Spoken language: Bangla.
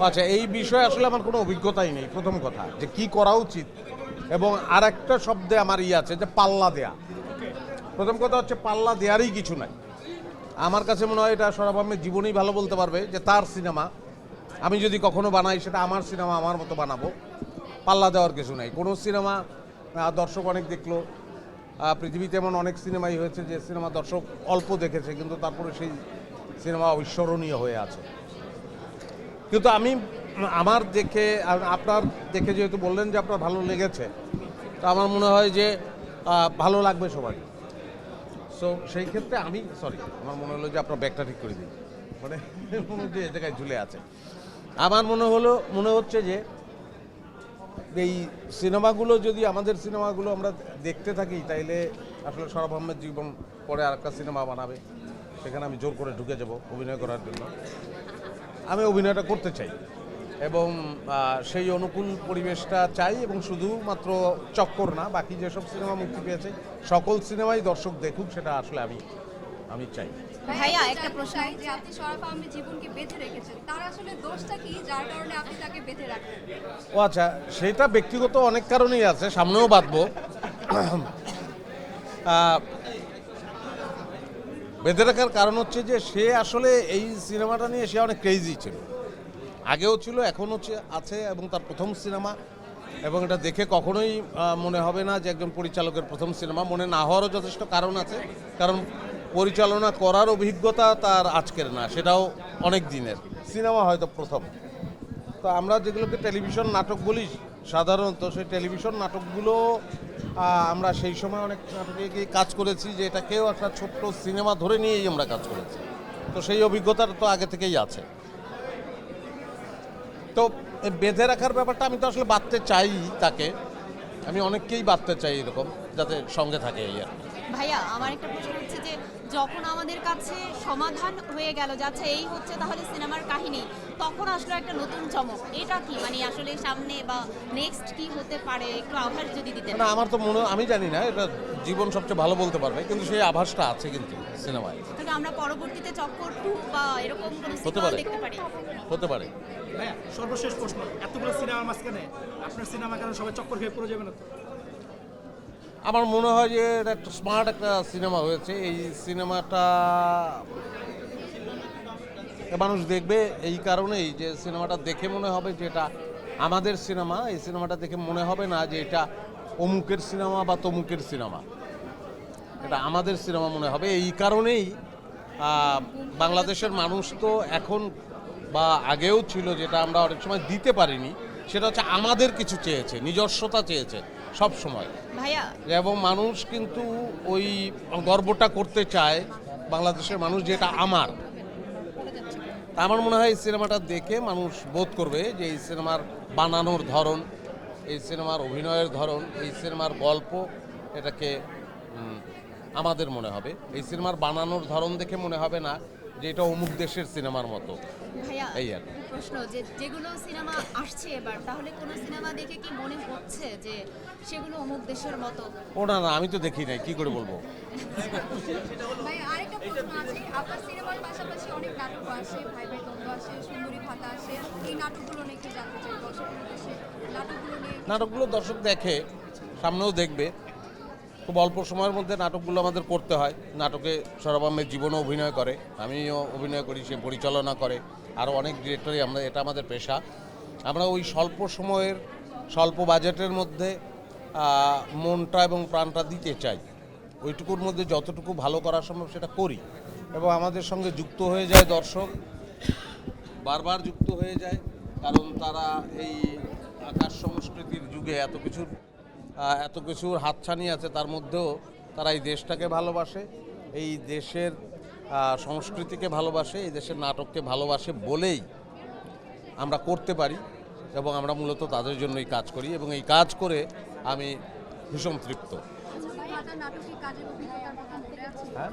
আচ্ছা এই বিষয়ে আসলে আমার কোনো অভিজ্ঞতাই নেই, প্রথম কথা, যে কি করা উচিত। এবং আর একটা শব্দে আমার ইয়ে আছে, যে পাল্লা দেয়া। প্রথম কথা হচ্ছে, পাল্লা দেয়ারই কিছু নাই। আমার কাছে মনে হয় এটা সরব জীবনেই ভালো বলতে পারবে, যে তার সিনেমা, আমি যদি কখনো বানাই, সেটা আমার সিনেমা, আমার মতো বানাবো। পাল্লা দেওয়ার কিছু নাই। কোনো সিনেমা দর্শক অনেক দেখল। পৃথিবীতে এমন অনেক সিনেমাই হয়েছে, যে সিনেমা দর্শক অল্প দেখেছে, কিন্তু তারপরে সেই সিনেমা অবিস্মরণীয় হয়ে আছে। কিন্তু আমি, আমার দেখে, আপনার দেখে যেহেতু বললেন যে আপনার ভালো লেগেছে, তো আমার মনে হয় যে ভালো লাগবে সবাই সো সেই ক্ষেত্রে আমি সরি আমার মনে হলো যে আপনার ব্যাগটা ঠিক করে দিই। মানে হচ্ছে এ জায়গায় ঝুলে আছে। আমার মনে হলো, মনে হচ্ছে যে, এই সিনেমাগুলো যদি আমাদের সিনেমাগুলো আমরা দেখতে থাকি, তাইলে আসলে সরব আহমেদ জীবন পরে আর একটা সিনেমা বানাবে। সেখানে আমি জোর করে ঢুকে যাব অভিনয় করার জন্য। আমি অভিনয়টা করতে চাই। এবং সেই অনুকূল পরিবেশটা চাই এবং শুধুমাত্র চক্কর না বাকি যেসব সিনেমা মুক্তি পেয়েছে সকল সিনেমাই দর্শক দেখুক সেটা আসলে আমি আমি চাই। ভাইয়া একটা প্রশ্ন। যে আপনি শরফ আহমেদ জীবনকে বেঁধে রেখেছেন তার আসলে দোষটা কি? যার কারণে আপনি তাকে বেঁধে রাখেন? ও আচ্ছা সেটা ব্যক্তিগত অনেক কারণেই আছে সামনেও বাঁধবো। বেঁধে রাখার কারণ হচ্ছে যে সে আসলে এই সিনেমাটা নিয়ে সে অনেক ক্রেজি ছিল। আগেও ছিল, এখন হচ্ছে আছে এবং তার প্রথম সিনেমা। এবং এটা দেখে কখনোই মনে হবে না যে একজন পরিচালকের প্রথম সিনেমা। মনে না হওয়ারও যথেষ্ট কারণ আছে। কারণ পরিচালনা করার অভিজ্ঞতা তার আজকের না, সেটাও অনেক দিনের। সিনেমা হয়তো প্রথম। তো আমরা যেগুলোকে টেলিভিশন নাটক বলি সাধারণত, সেই টেলিভিশন নাটকগুলো আমরা সেই সময় অনেক নাটকে কাজ করেছি যে এটাকেও একটা ছোট্ট সিনেমা ধরে নিয়েই আমরা কাজ করেছি। তো সেই অভিজ্ঞতাটা তো আগে থেকেই আছে। তো বেঁধে রাখার ব্যাপারটা আমি তো আসলে বাঁধতে চাই তাকে। আমি অনেককেই বাঁধতে চাই এরকম, যাতে সঙ্গে থাকে এই আর কি। ভাইয়া আমার একটা প্রশ্ন হচ্ছে যে যখন আমাদের কাছে সমাধান হয়ে গেল যাচ্ছে এই হচ্ছে তাহলে সিনেমার কাহিনী তখন আসলো একটা নতুন চমক। এটা কি? মানে আসলে সামনে বা নেক্সট কি হতে পারে? একটু আভাস যদি দিতে না আমার তো মনে আমি জানি না এটা জীবন সবচেয়ে ভালো বলতে পারবে কিন্তু সেই আভাসটা আছে কিন্তু সিনেমায়। তাহলে আমরা পরবর্তীতে চক্কর টু বা এরকম কোনো সিনেমা পারে। দেখতে পারি। হতে পারে। ভাইয়া সর্বশেষ প্রশ্ন এতগুলো সিনেমার মাঝখানে আপনার সিনেমা কেন সবাই চক্কর খেয়ে পড়ে যাবে না তো? আমার মনে হয় যে এটা একটা স্মার্ট একটা সিনেমা হয়েছে। এই সিনেমাটা মানুষ দেখবে এই কারণেই যে সিনেমাটা দেখে মনে হবে যে এটা আমাদের সিনেমা, এই সিনেমাটা দেখে মনে হবে না যে এটা অমুকের সিনেমা বা তমুকের সিনেমা। এটা আমাদের সিনেমা মনে হবে। এই কারণেই বাংলাদেশের মানুষ তো এখন বা আগেও ছিল যেটা আমরা অনেক সময় দিতে পারিনি। সেটা হচ্ছে আমাদের কিছু চেয়েছে, নিজস্বতা চেয়েছে। সব সময়। ভাইয়া এবং মানুষ কিন্তু ওই গর্বটা করতে চায় বাংলাদেশের মানুষ যেটা আমার। তা আমার মনে হয় এই সিনেমাটা দেখে মানুষ বোধ করবে যে এই সিনেমার বানানোর ধরন এই সিনেমার অভিনয়ের ধরন এই সিনেমার গল্প এটাকে আমাদের মনে হবে। এই সিনেমার বানানোর ধরন দেখে মনে হবে না যে এটা অমুক দেশের সিনেমার মতো। ভাইয়া এই আর প্রশ্ন যে যেগুলো সিনেমা আসছে এবার তাহলে কোন সিনেমা দেখে কি মনে হচ্ছে যে সেগুলো অমুক দেশের মতো? ও না না আমি তো দেখি নাই কি করে বলব? ভাই আরেকটা প্রশ্ন আছে। আপনার সিনেমার পাশাপাশি অনেক নাটক আসে ভাই ভাই দ্বন্দ্ব আসে সুন্দরী ভাতা আসে। এই নাটকগুলো নিয়ে একটু জানতে চাই দর্শকের উদ্দেশ্যে নাটকগুলো নিয়ে? নাটকগুলো দর্শক দেখে সামনেও দেখবে। খুব অল্প সময়ের মধ্যে নাটকগুলো আমাদের করতে হয়। নাটকে আহমেদ জীবনও অভিনয় করে, আমিও অভিনয় করি, সে পরিচালনা করে, আরও অনেক ডিরেক্টরই আমরা, এটা আমাদের পেশা। আমরা ওই স্বল্প সময়ের, স্বল্প বাজেটের মধ্যে মনটা এবং প্রাণটা দিতে চাই। ওইটুকুর মধ্যে যতটুকু ভালো করা সম্ভব সেটা করি এবং আমাদের সঙ্গে যুক্ত হয়ে যায় দর্শক, বারবার যুক্ত হয়ে যায়, কারণ তারা এই আকাশ সংস্কৃতির যুগে এত কিছুর এত কিছুর হাতছানি আছে তার মধ্যেও তারা এই দেশটাকে ভালোবাসে এই দেশের সংস্কৃতিকে ভালোবাসে এই দেশের নাটককে ভালোবাসে বলেই আমরা করতে পারি এবং আমরা মূলত তাদের জন্যই কাজ করি এবং এই কাজ করে আমি ভীষণ তৃপ্ত হ্যাঁ?